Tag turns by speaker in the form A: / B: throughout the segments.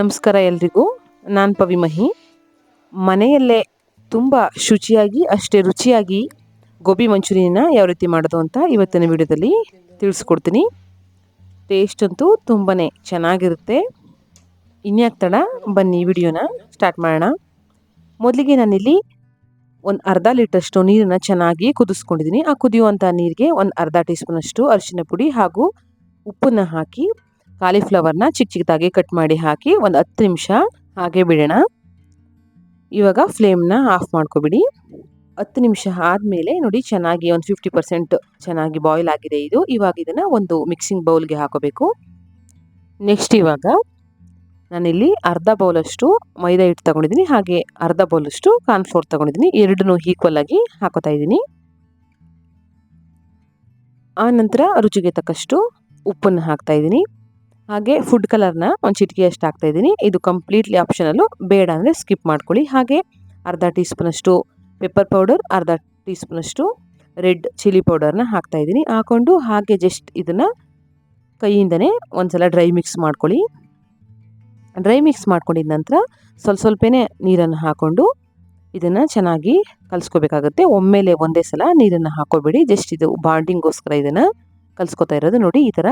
A: ನಮಸ್ಕಾರ ಎಲ್ರಿಗೂ. ನಾನು ಪವಿಮಹಿ ಮನೆಯಲ್ಲೇ ತುಂಬ ಶುಚಿಯಾಗಿ, ಅಷ್ಟೇ ರುಚಿಯಾಗಿ ಗೋಬಿ ಮಂಚೂರಿಯನ್ನ ಯಾವ ರೀತಿ ಮಾಡೋದು ಅಂತ ಇವತ್ತಿನ ವಿಡಿಯೋದಲ್ಲಿ ತಿಳಿಸ್ಕೊಡ್ತೀನಿ. ಟೇಸ್ಟ್ ಅಂತೂ ತುಂಬಾ ಚೆನ್ನಾಗಿರುತ್ತೆ. ಇನ್ಯಾಕೆ ತಡ ಬನ್ನಿ ವಿಡಿಯೋನ ಸ್ಟಾರ್ಟ್ ಮಾಡೋಣ. ಮೊದಲಿಗೆ ನಾನಿಲ್ಲಿ ಒಂದು ಅರ್ಧ ಲೀಟರ್ಷ್ಟು ನೀರನ್ನು ಚೆನ್ನಾಗಿ ಕುದಿಸ್ಕೊಂಡಿದ್ದೀನಿ. ಆ ಕುದಿಯುವಂಥ ನೀರಿಗೆ ಒಂದು ಅರ್ಧ ಟೀ ಸ್ಪೂನಷ್ಟು ಅರಿಶಿನ ಪುಡಿ ಹಾಗೂ ಉಪ್ಪನ್ನು ಹಾಕಿ ಕಾಲಿಫ್ಲವರ್ನ ಚಿಕ್ಕ ಚಿಕ್ಕದಾಗಿ ಕಟ್ ಮಾಡಿ ಹಾಕಿ ಒಂದು ಹತ್ತು ನಿಮಿಷ ಹಾಗೆ ಬಿಡೋಣ. ಇವಾಗ ಫ್ಲೇಮ್ನ ಆಫ್ ಮಾಡ್ಕೊಬಿಡಿ. ಹತ್ತು ನಿಮಿಷ ಆದಮೇಲೆ ನೋಡಿ ಚೆನ್ನಾಗಿ ಒಂದು ಫಿಫ್ಟಿ ಪರ್ಸೆಂಟ್ ಚೆನ್ನಾಗಿ ಬಾಯ್ಲ್ ಆಗಿದೆ ಇದು. ಇವಾಗ ಇದನ್ನು ಒಂದು ಮಿಕ್ಸಿಂಗ್ ಬೌಲ್ಗೆ ಹಾಕೋಬೇಕು. ನೆಕ್ಸ್ಟ್ ಇವಾಗ ನಾನಿಲ್ಲಿ ಅರ್ಧ ಬೌಲಷ್ಟು ಮೈದಾ ಹಿಟ್ಟು ತಗೊಂಡಿದ್ದೀನಿ, ಹಾಗೆ ಅರ್ಧ ಬೌಲಷ್ಟು ಕಾರ್ನ್ಫ್ಲೋರ್ ತಗೊಂಡಿದ್ದೀನಿ. ಎರಡನ್ನೂ ಈಕ್ವಲ್ ಆಗಿ ಹಾಕೋತಾ ಇದ್ದೀನಿ. ಆ ನಂತರ ರುಚಿಗೆ ತಕ್ಕಷ್ಟು ಉಪ್ಪನ್ನು ಹಾಕ್ತಾ ಇದ್ದೀನಿ. ಹಾಗೆ ಫುಡ್ ಕಲರ್ನ ಒಂದು ಚಿಟಿಕೆಯಷ್ಟು ಹಾಕ್ತಾ ಇದ್ದೀನಿ. ಇದು ಕಂಪ್ಲೀಟ್ಲಿ ಆಪ್ಷನಲ್ಲು ಬೇಡ ಅಂದರೆ ಸ್ಕಿಪ್ ಮಾಡ್ಕೊಳ್ಳಿ. ಹಾಗೆ ಅರ್ಧ ಟೀ ಸ್ಪೂನಷ್ಟು ಪೆಪ್ಪರ್ ಪೌಡರ್ ಅರ್ಧ ಟೀ ಸ್ಪೂನಷ್ಟು ರೆಡ್ ಚಿಲ್ಲಿ ಪೌಡರ್ನ ಹಾಕ್ತಾ ಇದ್ದೀನಿ. ಹಾಕೊಂಡು ಹಾಗೆ ಜಸ್ಟ್ ಇದನ್ನು ಕೈಯಿಂದನೇ ಒಂದ್ಸಲ ಡ್ರೈ ಮಿಕ್ಸ್ ಮಾಡ್ಕೊಳ್ಳಿ. ಡ್ರೈ ಮಿಕ್ಸ್ ಮಾಡ್ಕೊಂಡಿದ ನಂತರ ಸ್ವಲ್ಪ ಸ್ವಲ್ಪನೇ ನೀರನ್ನು ಹಾಕ್ಕೊಂಡು ಇದನ್ನು ಚೆನ್ನಾಗಿ ಕಲಿಸ್ಕೋಬೇಕಾಗುತ್ತೆ. ಒಮ್ಮೆಲೆ ಒಂದೇ ಸಲ ನೀರನ್ನು ಹಾಕೋಬೇಡಿ ಜಸ್ಟ್ ಇದು ಬಾಂಡಿಂಗೋಸ್ಕರ ಇದನ್ನು ಕಲಿಸ್ಕೊತಾ ಇರೋದು ನೋಡಿ ಈ ಥರ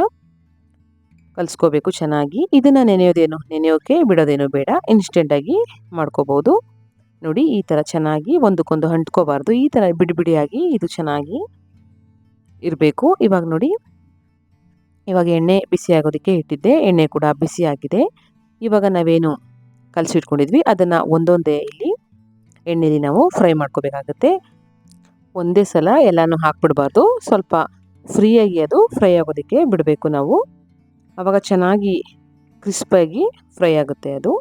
A: ಕಲಿಸ್ಕೋಬೇಕು ಚೆನ್ನಾಗಿ. ಇದನ್ನು ನೆನೆಯೋದೇನು, ನೆನೆಯೋಕೆ ಬಿಡೋದೇನು ಬೇಡ. ಇನ್ಸ್ಟೆಂಟಾಗಿ ಮಾಡ್ಕೋಬೋದು. ನೋಡಿ, ಈ ಥರ ಚೆನ್ನಾಗಿ ಒಂದಕ್ಕೊಂದು ಅಂಟ್ಕೋಬಾರ್ದು. ಈ ಥರ ಬಿಡಿ ಬಿಡಿಯಾಗಿ ಇದು ಚೆನ್ನಾಗಿ ಇರಬೇಕು. ಇವಾಗ ನೋಡಿ, ಇವಾಗ ಎಣ್ಣೆ ಬಿಸಿ ಆಗೋದಕ್ಕೆ ಇಟ್ಟಿದ್ದೆ. ಎಣ್ಣೆ ಕೂಡ ಬಿಸಿ ಆಗಿದೆ. ಇವಾಗ ನಾವೇನು ಕಲಸಿಟ್ಕೊಂಡಿದ್ವಿ. ಅದನ್ನು ಒಂದೊಂದೇ ಇಲ್ಲಿ ಎಣ್ಣೆಲಿ ನಾವು ಫ್ರೈ ಮಾಡ್ಕೋಬೇಕಾಗತ್ತೆ. ಒಂದೇ ಸಲ ಎಲ್ಲನೂ ಹಾಕ್ಬಿಡ್ಬಾರ್ದು. ಸ್ವಲ್ಪ ಫ್ರೀಯಾಗಿ ಅದು ಫ್ರೈ ಆಗೋದಕ್ಕೆ ಬಿಡಬೇಕು ನಾವು. ಆವಾಗ ಚೆನ್ನಾಗಿ ಕ್ರಿಸ್ಪಾಗಿ ಫ್ರೈ ಆಗುತ್ತೆ ಅದು.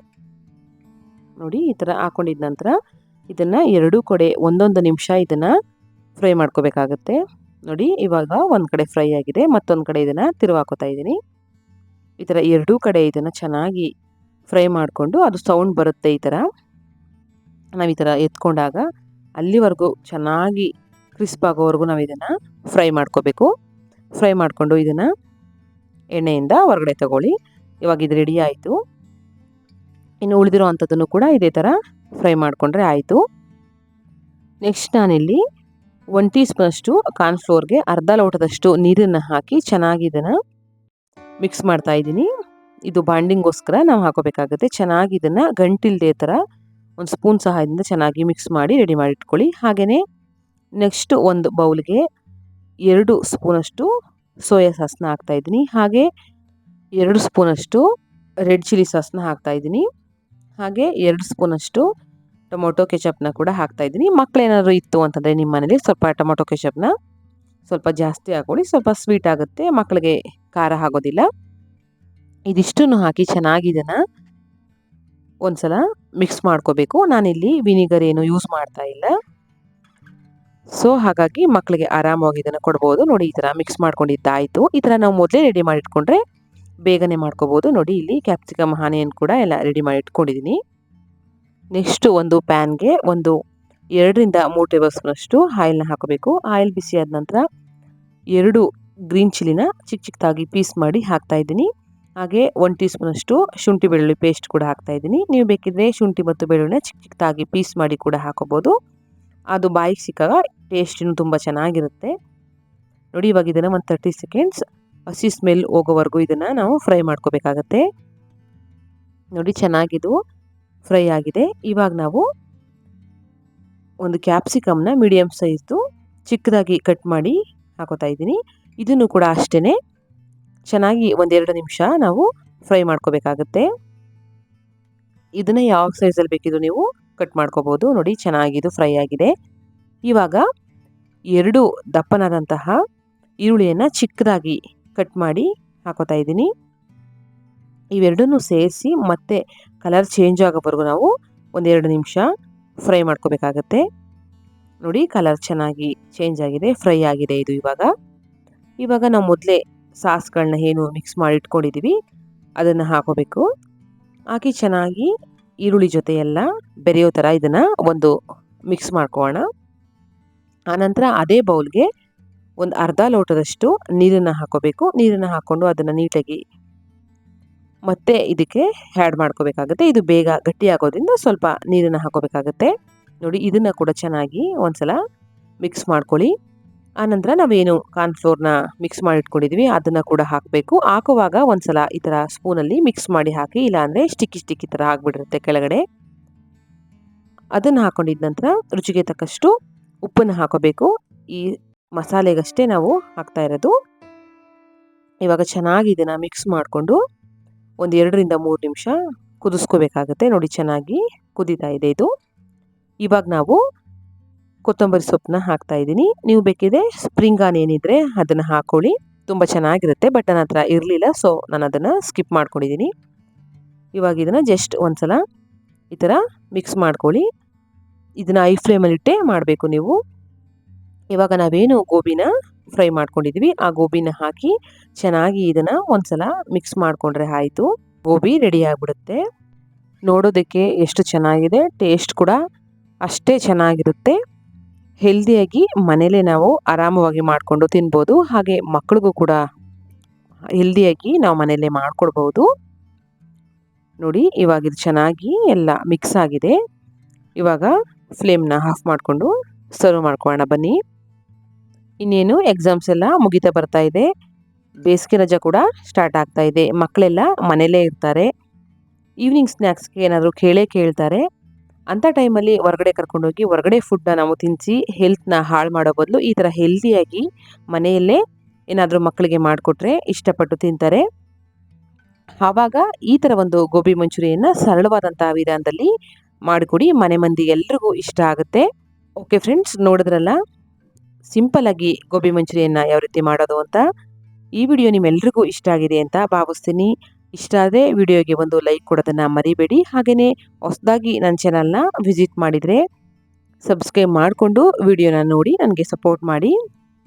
A: ನೋಡಿ, ಈ ಥರ ಹಾಕೊಂಡಿದ ನಂತರ ಇದನ್ನು ಎರಡೂ ಕಡೆ ಒಂದೊಂದು ನಿಮಿಷ ಇದನ್ನು ಫ್ರೈ ಮಾಡ್ಕೋಬೇಕಾಗತ್ತೆ. ನೋಡಿ, ಇವಾಗ ಒಂದು ಕಡೆ ಫ್ರೈ ಆಗಿದೆ, ಮತ್ತೊಂದು ಕಡೆ ಇದನ್ನು ತಿರುವಾಕೋತಾ ಇದ್ದೀನಿ. ಈ ಥರ ಎರಡೂ ಕಡೆ ಇದನ್ನು ಚೆನ್ನಾಗಿ ಫ್ರೈ ಮಾಡಿಕೊಂಡು ಅದು ಸೌಂಡ್ ಬರುತ್ತೆ ಈ ಥರ. ನಾವು ಈ ಥರ ಎತ್ಕೊಂಡಾಗ ಅಲ್ಲಿವರೆಗೂ ಚೆನ್ನಾಗಿ ಕ್ರಿಸ್ಪ್ ಆಗೋವರೆಗೂ ನಾವು ಇದನ್ನು ಫ್ರೈ ಮಾಡ್ಕೋಬೇಕು. ಫ್ರೈ ಮಾಡಿಕೊಂಡು ಇದನ್ನು ಎಣ್ಣೆಯಿಂದ ಹೊರಗಡೆ ತಗೊಳ್ಳಿ. ಇವಾಗ ಇದು ರೆಡಿ ಆಯಿತು. ಇನ್ನು ಉಳಿದಿರೋ ಅಂಥದ್ದನ್ನು ಕೂಡ ಇದೇ ಥರ ಫ್ರೈ ಮಾಡಿಕೊಂಡ್ರೆ ಆಯಿತು. ನೆಕ್ಸ್ಟ್ ನಾನಿಲ್ಲಿ ಒನ್ ಟೀ ಸ್ಪೂನಷ್ಟು ಕಾರ್ನ್ಫ್ಲೋರ್ಗೆ ಅರ್ಧ ಲೋಟದಷ್ಟು ನೀರನ್ನು ಹಾಕಿ ಚೆನ್ನಾಗಿ ಇದನ್ನು ಮಿಕ್ಸ್ ಮಾಡ್ತಾ ಇದ್ದೀನಿ. ಇದು ಬಾಂಡಿಂಗೋಸ್ಕರ ನಾವು ಹಾಕೋಬೇಕಾಗುತ್ತೆ. ಚೆನ್ನಾಗಿ ಇದನ್ನು ಗಂಟಿಲ್ದೇ ಥರ ಒಂದು ಸ್ಪೂನ್ ಸಹಾಯದಿಂದ ಚೆನ್ನಾಗಿ ಮಿಕ್ಸ್ ಮಾಡಿ ರೆಡಿ ಮಾಡಿ ಇಟ್ಕೊಳ್ಳಿ ಹಾಗೆಯೇ ನೆಕ್ಸ್ಟ್ ಒಂದು ಬೌಲ್ಗೆ ಎರಡು ಸ್ಪೂನಷ್ಟು ಸೋಯಾ ಸಾಸ್ನ ಹಾಕ್ತಾ ಇದ್ದೀನಿ. ಹಾಗೆ ಎರಡು ಸ್ಪೂನಷ್ಟು ರೆಡ್ ಚಿಲ್ಲಿ ಸಾಸ್ನ ಹಾಕ್ತಾ ಇದ್ದೀನಿ. ಹಾಗೆ ಎರಡು ಸ್ಪೂನಷ್ಟು ಟೊಮೊಟೊ ಕೆಚಪ್ನ ಕೂಡ ಹಾಕ್ತಾ ಇದ್ದೀನಿ. ಮಕ್ಕಳೇನಾದ್ರು ಇತ್ತು ಅಂತಂದರೆ ನಿಮ್ಮ ಮನೇಲಿ ಸ್ವಲ್ಪ ಟೊಮೊಟೊ ಕೆಚಪ್ನ ಸ್ವಲ್ಪ ಜಾಸ್ತಿ ಹಾಕೊಳ್ಳಿ ಸ್ವಲ್ಪ ಸ್ವೀಟ್ ಆಗುತ್ತೆ. ಮಕ್ಕಳಿಗೆ ಖಾರ ಆಗೋದಿಲ್ಲ. ಇದಿಷ್ಟನ್ನು ಹಾಕಿ ಚೆನ್ನಾಗಿ ಇದನ್ನು ಒಂದ್ಸಲ ಮಿಕ್ಸ್ ಮಾಡ್ಕೋಬೇಕು. ನಾನಿಲ್ಲಿ ವಿನಿಗರ್ ಏನು ಯೂಸ್ ಮಾಡ್ತಾ ಇಲ್ಲ. ಸೊ ಹಾಗಾಗಿ ಮಕ್ಕಳಿಗೆ ಆರಾಮವಾಗಿ ಇದನ್ನು ಕೊಡ್ಬೋದು. ನೋಡಿ, ಈ ಥರ ಮಿಕ್ಸ್ ಮಾಡ್ಕೊಂಡಿದ್ದಾಯಿತು. ಈ ಥರ ನಾವು ಮೊದಲೇ ರೆಡಿ ಮಾಡಿ ಇಟ್ಕೊಂಡ್ರೆ ಬೇಗನೆ ಮಾಡ್ಕೋಬೋದು. ನೋಡಿ, ಇಲ್ಲಿ ಕ್ಯಾಪ್ಸಿಕಮ್ ಹಾನಿಯನ್ನು ಕೂಡ ಎಲ್ಲ ರೆಡಿ ಮಾಡಿ ಇಟ್ಕೊಂಡಿದ್ದೀನಿ ನೆಕ್ಸ್ಟು ಒಂದು ಪ್ಯಾನ್ಗೆ ಒಂದು ಎರಡರಿಂದ ಮೂರು ಟೇಬಲ್ ಸ್ಪೂನಷ್ಟು ಆಯಿಲ್ನ ಹಾಕಬೇಕು. ಆಯಿಲ್ ಬಿಸಿ ಆದ ನಂತರ ಎರಡು ಗ್ರೀನ್ ಚಿಲ್ಲಿನ ಚಿಕ್ಕ ಚಿಕ್ಕದಾಗಿ ಪೀಸ್ ಮಾಡಿ ಹಾಕ್ತಾಯಿದ್ದೀನಿ ಹಾಗೆ ಒನ್ ಟೀ ಸ್ಪೂನಷ್ಟು ಶುಂಠಿ ಬೆಳ್ಳುಳ್ಳಿ ಪೇಸ್ಟ್ ಕೂಡ ಹಾಕ್ತಾಯಿದ್ದೀನಿ ನೀವು ಬೇಕಿದ್ರೆ ಶುಂಠಿ ಮತ್ತು ಬೆಳ್ಳುಳ್ಳಿನ ಚಿಕ್ಕ ಚಿಕ್ಕದಾಗಿ ಪೀಸ್ ಮಾಡಿ ಕೂಡ ಹಾಕೋಬೋದು ಅದು ಬಾಯಿಗೆ ಸಿಕ್ಕಾಗ ಟೇಸ್ಟಿನೂ ತುಂಬ ಚೆನ್ನಾಗಿರುತ್ತೆ. ನೋಡಿ ಇವಾಗ ಇದನ್ನು ಒಂದು ತರ್ಟಿ ಸೆಕೆಂಡ್ಸ್ ಹಸಿ ಸ್ಮೆಲ್ ಹೋಗೋವರೆಗೂ ಇದನ್ನು ನಾವು ಫ್ರೈ ಮಾಡ್ಕೋಬೇಕಾಗತ್ತೆ. ನೋಡಿ ಚೆನ್ನಾಗಿದು ಫ್ರೈ ಆಗಿದೆ. ಇವಾಗ ನಾವು ಒಂದು ಕ್ಯಾಪ್ಸಿಕಮ್ನ ಮೀಡಿಯಮ್ ಸೈಜ್ದು ಚಿಕ್ಕದಾಗಿ ಕಟ್ ಮಾಡಿ ಹಾಕೋತಾ ಇದ್ದೀನಿ. ಇದನ್ನು ಕೂಡ ಅಷ್ಟೇ ಚೆನ್ನಾಗಿ ಒಂದೆರಡು ನಿಮಿಷ ನಾವು ಫ್ರೈ ಮಾಡ್ಕೋಬೇಕಾಗತ್ತೆ. ಇದನ್ನು ಯಾವ ಸೈಜಲ್ಲಿ ಬೇಕಿದ್ರು ನೀವು ಕಟ್ ಮಾಡ್ಕೋಬೋದು. ನೋಡಿ ಚೆನ್ನಾಗಿದು ಫ್ರೈ ಆಗಿದೆ. ಇವಾಗ ಎರಡು ದಪ್ಪನಾದಂತಹ ಈರುಳ್ಳಿಯನ್ನು ಚಿಕ್ಕದಾಗಿ ಕಟ್ ಮಾಡಿ ಹಾಕೋತಾ ಇದ್ದೀನಿ. ಇವೆರಡನ್ನೂ ಸೇರಿಸಿ ಮತ್ತೆ ಕಲರ್ ಚೇಂಜ್ ಆಗೋವರೆಗೂ ನಾವು ಒಂದೆರಡು ನಿಮಿಷ ಫ್ರೈ ಮಾಡ್ಕೋಬೇಕಾಗತ್ತೆ. ನೋಡಿ ಕಲರ್ ಚೆನ್ನಾಗಿ ಚೇಂಜ್ ಆಗಿದೆ ಫ್ರೈ ಆಗಿದೆ ಇದು ಇವಾಗ. ಇವಾಗ ನಾವು ಮೊದಲೇ ಸಾಸ್ಗಳನ್ನ ಏನು ಮಿಕ್ಸ್ ಮಾಡಿ ಇಟ್ಕೊಂಡಿದ್ದೀವಿ ಅದನ್ನು ಹಾಕೋಬೇಕು. ಹಾಕಿ ಚೆನ್ನಾಗಿ ಈರುಳ್ಳಿ ಜೊತೆ ಎಲ್ಲ ಬೆರೆಯೋ ಥರ ಇದನ್ನು ಒಂದು ಮಿಕ್ಸ್ ಮಾಡ್ಕೊಳ್ಳೋಣ ಆನಂತರ ಅದೇ ಬೌಲ್ಗೆ ಒಂದು ಅರ್ಧ ಲೋಟದಷ್ಟು ನೀರನ್ನು ಹಾಕೋಬೇಕು. ನೀರನ್ನು ಹಾಕ್ಕೊಂಡು ಅದನ್ನು ನೀಟಾಗಿ ಮತ್ತೆ ಇದಕ್ಕೆ ಹ್ಯಾಡ್ ಮಾಡ್ಕೋಬೇಕಾಗುತ್ತೆ. ಇದು ಬೇಗ ಗಟ್ಟಿ ಆಗೋದ್ರಿಂದ ಸ್ವಲ್ಪ ನೀರನ್ನು ಹಾಕೋಬೇಕಾಗುತ್ತೆ. ನೋಡಿ, ಇದನ್ನು ಕೂಡ ಚೆನ್ನಾಗಿ ಒಂದ್ಸಲ ಮಿಕ್ಸ್ ಮಾಡ್ಕೊಳ್ಳಿ. ಆನಂತರ ನಾವೇನು ಕಾರ್ನ್ಫ್ಲೋರ್ನ ಮಿಕ್ಸ್ ಮಾಡಿ ಇಟ್ಕೊಂಡಿದ್ವಿ ಅದನ್ನು ಕೂಡ ಹಾಕಬೇಕು. ಹಾಕುವಾಗ ಒಂದ್ಸಲ ಈ ಥರ ಸ್ಪೂನಲ್ಲಿ ಮಿಕ್ಸ್ ಮಾಡಿ ಹಾಕಿ, ಇಲ್ಲಾಂದರೆ ಸ್ಟಿಕ್ಕಿ ಸ್ಟಿಕ್ಕಿ ಥರ ಆಗಿಬಿಟ್ಟಿರುತ್ತೆ ಕೆಳಗಡೆ. ಅದನ್ನು ಹಾಕೊಂಡಿದ ನಂತರ ರುಚಿಗೆ ತಕ್ಕಷ್ಟು ಉಪ್ಪನ್ನು ಹಾಕೋಬೇಕು. ಈ ಮಸಾಲೆಗಷ್ಟೇ ನಾವು ಹಾಕ್ತಾ ಇರೋದು. ಇವಾಗ ಚೆನ್ನಾಗಿ ಇದನ್ನು ಮಿಕ್ಸ್ ಮಾಡಿಕೊಂಡು ಒಂದು ಎರಡರಿಂದ ಮೂರು ನಿಮಿಷ ಕುದಿಸ್ಕೋಬೇಕಾಗತ್ತೆ. ನೋಡಿ ಚೆನ್ನಾಗಿ ಕುದೀತಾ ಇದೆ ಇದು. ಇವಾಗ ನಾವು ಕೊತ್ತಂಬರಿ ಸೊಪ್ಪನ್ನ ಹಾಕ್ತಾ ಇದ್ದೀನಿ. ನೀವು ಬೇಕಿದೆ ಸ್ಪ್ರಿಂಗ್ ಆನ್ ಏನಿದ್ರೆ ಅದನ್ನು ಹಾಕೊಳ್ಳಿ. ತುಂಬ ಚೆನ್ನಾಗಿರುತ್ತೆ. ಬಟ್ ನನ್ನ ಹತ್ರ ಇರಲಿಲ್ಲ ಸೊ ನಾನು ಅದನ್ನು ಸ್ಕಿಪ್ ಮಾಡ್ಕೊಂಡಿದ್ದೀನಿ. ಇವಾಗ ಇದನ್ನು ಜಸ್ಟ್ ಒಂದು ಸಲ ಈ ಥರ ಮಿಕ್ಸ್ ಮಾಡ್ಕೊಳ್ಳಿ. ಇದನ್ನು ಐ ಫ್ಲೇಮಲ್ಲಿಟ್ಟೆ ಮಾಡಬೇಕು ನೀವು. ಇವಾಗ ನಾವೇನು ಗೋಬಿನ ಫ್ರೈ ಮಾಡ್ಕೊಂಡಿದ್ವಿ. ಆ ಗೋಬಿನ ಹಾಕಿ ಚೆನ್ನಾಗಿ ಇದನ್ನ ಒಂದ್ಸಲ ಮಿಕ್ಸ್ ಮಾಡಿಕೊಂಡ್ರೆ ಆಯಿತು. ಗೋಬಿ ರೆಡಿ ಆಗ್ಬಿಡುತ್ತೆ. ನೋಡೋದಕ್ಕೆ ಎಷ್ಟು ಚೆನ್ನಾಗಿದೆ ಟೇಸ್ಟ್ ಕೂಡ ಅಷ್ಟೇ ಚೆನ್ನಾಗಿರುತ್ತೆ. ಹೆಲ್ದಿಯಾಗಿ ಮನೇಲೇ ನಾವು ಆರಾಮವಾಗಿ ಮಾಡಿಕೊಂಡು ತಿನ್ಬೋದು. ಹಾಗೆ ಮಕ್ಕಳಿಗೂ ಕೂಡ ಹೆಲ್ದಿಯಾಗಿ ನಾವು ಮನೇಲೆ ಮಾಡ್ಕೊಡ್ಬೋದು. ನೋಡಿ, ಇವಾಗ ಇದು ಚೆನ್ನಾಗಿ ಎಲ್ಲ ಮಿಕ್ಸ್ ಆಗಿದೆ. ಇವಾಗ ಫ್ಲೇಮ್ನ ಆಫ್ ಮಾಡಿಕೊಂಡು ಸರ್ವ್ ಮಾಡ್ಕೊಳ್ಳೋಣ ಬನ್ನಿ. ಇನ್ನೇನು ಎಕ್ಸಾಮ್ಸ್ ಎಲ್ಲ ಮುಗಿತಾ ಬರ್ತಾ ಇದೆ. ಬೇಸಿಗೆ ರಜಾ ಕೂಡ ಸ್ಟಾರ್ಟ್ ಆಗ್ತಾ ಇದೆ. ಮಕ್ಕಳೆಲ್ಲ ಮನೆಯಲ್ಲೇ ಇರ್ತಾರೆ. ಈವ್ನಿಂಗ್ ಸ್ನ್ಯಾಕ್ಸ್ಗೆ ಏನಾದರೂ ಕೇಳೇ ಕೇಳ್ತಾರೆ. ಅಂಥ ಟೈಮಲ್ಲಿ ಹೊರಗಡೆ ಕರ್ಕೊಂಡೋಗಿ ಹೊರಗಡೆ ಫುಡ್ನ ನಾವು ತಿನ್ನಿಸಿ ಹೆಲ್ತ್ನ ಹಾಳು ಮಾಡೋ ಬದಲು ಈ ಥರ ಹೆಲ್ದಿಯಾಗಿ ಮನೆಯಲ್ಲೇ ಏನಾದರೂ ಮಕ್ಕಳಿಗೆ ಮಾಡಿಕೊಟ್ರೆ ಇಷ್ಟಪಟ್ಟು ತಿಂತಾರೆ. ಆವಾಗ ಈ ಥರ ಒಂದು ಗೋಬಿ ಮಂಚೂರಿಯನ್ನು ಸರಳವಾದಂಥ ವಿಧಾನದಲ್ಲಿ ಮಾಡಿಕೊಡಿ, ಮನೆ ಮಂದಿ ಎಲ್ರಿಗೂ ಇಷ್ಟ ಆಗುತ್ತೆ. ಓಕೆ ಫ್ರೆಂಡ್ಸ್ ನೋಡಿದ್ರಲ್ಲ? ಸಿಂಪಲ್ಲಾಗಿ ಗೋಬಿ ಮಂಚೂರಿಯನ್ನು ಯಾವ ರೀತಿ ಮಾಡೋದು ಅಂತ? ಈ ವಿಡಿಯೋ ನಿಮ್ಮೆಲ್ರಿಗೂ ಇಷ್ಟ ಆಗಿದೆ ಅಂತ ಭಾವಿಸ್ತೀನಿ. ಇಷ್ಟ ಆದರೆ ವಿಡಿಯೋಗೆ ಒಂದು ಲೈಕ್ ಕೊಡೋದನ್ನು ಮರಿಬೇಡಿ. ಹಾಗೆಯೇ ಹೊಸದಾಗಿ ನನ್ನ ಚಾನಲ್ನ ವಿಸಿಟ್ ಮಾಡಿದರೆ ಸಬ್ಸ್ಕ್ರೈಬ್ ಮಾಡಿಕೊಂಡು ವಿಡಿಯೋನ ನೋಡಿ ನನಗೆ ಸಪೋರ್ಟ್ ಮಾಡಿ.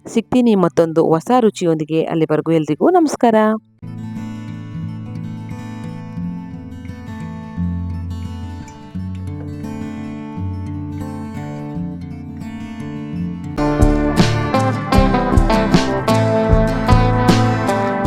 A: ಸಿಗ್ತೀನಿ ಮತ್ತೊಂದು ಹೊಸ ರುಚಿಯೊಂದಿಗೆ ಅಲ್ಲಿವರೆಗೂ ಎಲ್ರಿಗೂ ನಮಸ್ಕಾರ.